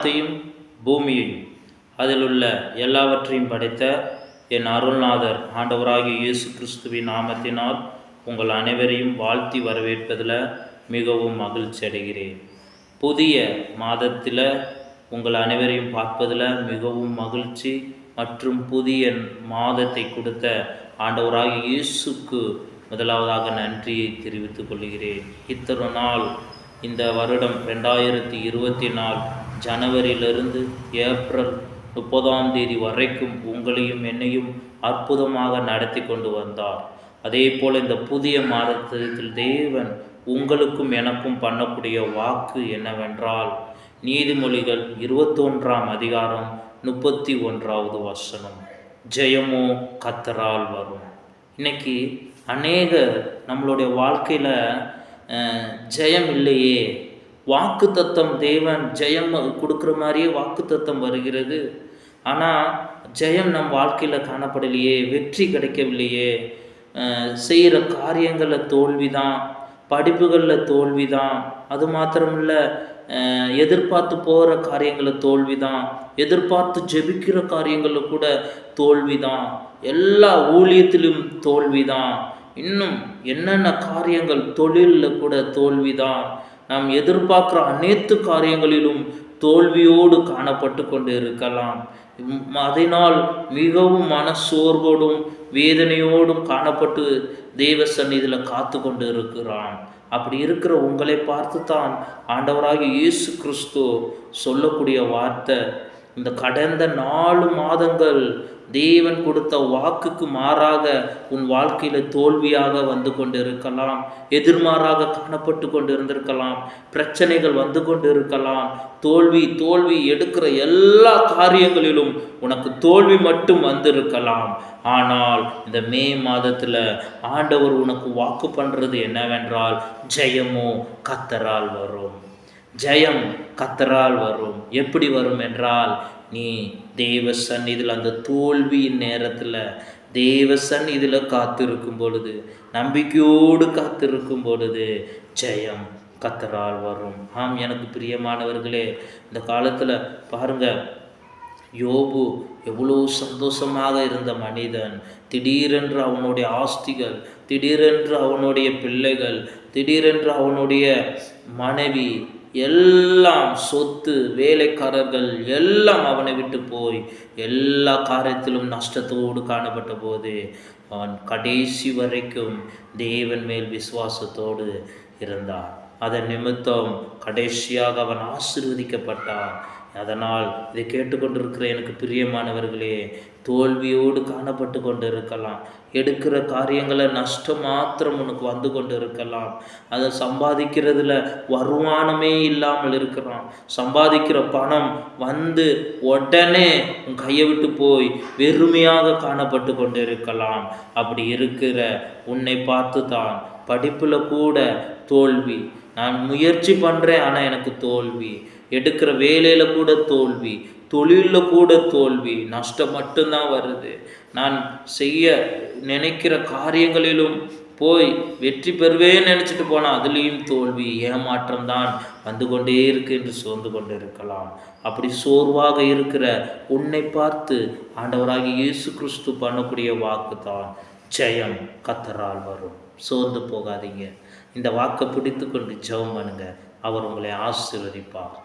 வானத்தையும் பூமியையும் அதில் உள்ள எல்லாவற்றையும் படைத்த என் அருள்நாதர் ஆண்டவராகிய இயேசு கிறிஸ்துவின் நாமத்தினால் உங்கள் அனைவரையும் வாழ்த்தி வரவேற்பதில் மிகவும் மகிழ்ச்சி அடைகிறேன். புதிய மாதத்தில் உங்கள் அனைவரையும் பார்ப்பதில் மிகவும் மகிழ்ச்சி மற்றும் புதிய மாதத்தை கொடுத்த ஆண்டவராகிய இயேசுக்கு முதலாவதாக நன்றியை தெரிவித்துக் கொள்கிறேன். இத்தனை நாள் இந்த வருடம் ரெண்டாயிரத்தி இருபத்தி நாலு ஜனவரியிலிருந்து ஏப்ரல் முப்பதாம் தேதி வரைக்கும் உங்களையும் என்னையும் அற்புதமாக நடத்தி கொண்டு வந்தார். அதே போல் இந்த புதிய மாதத்தில் தேவன் உங்களுக்கும் எனக்கும் பண்ணக்கூடிய வாக்கு என்னவென்றால் நீதிமொழிகள் இருபத்தொன்றாம் அதிகாரம் முப்பத்தி ஒன்றாவது வசனம் ஜெயமோ கத்தரால் வரும். இன்னைக்கு அநேக நம்மளுடைய வாழ்க்கையில் ஜெயம் இல்லையே. வாக்கு தத்தம் தேவன் ஜெயம் கொடுக்குற மாதிரியே வாக்கு தத்தம் வருகிறது. ஆனால் ஜெயம் நம் வாழ்க்கையில் காணப்படலையே வெற்றி கிடைக்கவில்லையே. செய்கிற காரியங்களில் தோல்வி தான் படிப்புகளில் தோல்வி தான் அது மாத்திரமில்ல எதிர்பார்த்து போகிற காரியங்களில் தோல்வி தான் எதிர்பார்த்து ஜெபிக்கிற காரியங்களில் கூட தோல்வி தான் எல்லா ஊழியத்திலும் தோல்வி தான் இன்னும் என்னென்ன காரியங்கள் தொழிலில் கூட தோல்வி தான் நாம் எதிர்பார்க்குற அனைத்து காரியங்களிலும் தோல்வியோடு காணப்பட்டு கொண்டு இருக்கலாம் அதனால் மிகவும் மனசோர்வோடும் வேதனையோடும் காணப்பட்டு தெய்வ சந்நிதியில் காத்து கொண்டு இருக்கிறான் அப்படி இருக்கிற உங்களை பார்த்து தான் ஆண்டவராக இயேசு கிறிஸ்து சொல்லக்கூடிய வார்த்தை இந்த கடந்த நாலு மாதங்கள் தேவன் கொடுத்த வாக்குக்கு மாறாக உன் வாழ்க்கையில் தோல்வியாக வந்து கொண்டு இருக்கலாம் எதிர்மாறாக காணப்பட்டு கொண்டு இருந்திருக்கலாம் பிரச்சனைகள் வந்து கொண்டு இருக்கலாம் தோல்வி தோல்வி எடுக்கிற எல்லா காரியங்களிலும் உனக்கு தோல்வி மட்டும் வந்திருக்கலாம். ஆனால் இந்த மே மாதத்தில் ஆண்டவர் உனக்கு வாக்கு பண்ணுறது என்னவென்றால் ஜெயமோ கத்தரால் வரும். ஜெயம் கத்தரால் வரும். எப்படி வரும் என்றால் நீ தேவ சந்நிதியில் அந்த தோல்வியின் நேரத்தில் தேவ சந்நிதியில் காத்திருக்கும் பொழுது நம்பிக்கையோடு காத்திருக்கும் பொழுது ஜெயம் கத்தரால் வரும். ஆம் எனக்கு பிரியமானவர்களே இந்த காலத்தில் பாருங்கள் யோபு எவ்வளோ சந்தோஷமாக இருந்த மனிதன். திடீரென்று அவனுடைய ஆஸ்திகள் திடீரென்று அவனுடைய பிள்ளைகள் திடீரென்று அவனுடைய மனைவி எல்லாம் சொத்து வேலைக்காரர்கள் எல்லாம் அவனை விட்டு போய் எல்லா காரியத்திலும் நஷ்டத்தோடு காணப்பட்ட போது அவன் கடைசி வரைக்கும் தேவன் மேல் விசுவாசத்தோடு இருந்தான். அதன் நிமித்தம் கடைசியாக அவன் ஆசிர்வதிக்கப்பட்டான். அதனால் இதை கேட்டுக்கொண்டிருக்கிற எனக்கு பிரியமானவர்களே தோல்வியோடு காணப்பட்டு கொண்டு இருக்கலாம் எடுக்கிற காரியங்களை நஷ்டம் மாத்திரம் உனக்கு வந்து கொண்டு இருக்கலாம் அதை சம்பாதிக்கிறதுல வருமானமே இல்லாமல் இருக்கிறான். சம்பாதிக்கிற பணம் வந்து உடனே உன் கையை விட்டு போய் வெறுமையாக காணப்பட்டு கொண்டு இருக்கலாம் அப்படி இருக்கிற உன்னை பார்த்து தான் படிப்பில் கூட தோல்வி. நான் முயற்சி பண்ணுறேன் ஆனால் எனக்கு தோல்வி. எடுக்கிற வேலையில் கூட தோல்வி தொழிலில் கூட தோல்வி நஷ்டம் மட்டும்தான் வருது. நான் செய்ய நினைக்கிற காரியங்களிலும் போய் வெற்றி பெறுவேன்னு நினச்சிட்டு போனால் அதுலேயும் தோல்வி ஏமாற்றம் தான் வந்து கொண்டே இருக்கு என்று சோர்ந்து கொண்டு இருக்கலாம் அப்படி சோர்வாக இருக்கிற உன்னை பார்த்து ஆண்டவராகி இயேசு கிறிஸ்து பண்ணக்கூடிய வாக்கு தான் ஜெயம் கத்தரால் வரும். சோர்ந்து போகாதீங்க. இந்த வாக்கை பிடித்து கொண்டு ஜெபம் பண்ணுங்க. அவர் உங்களை ஆசீர்வதிப்பார்.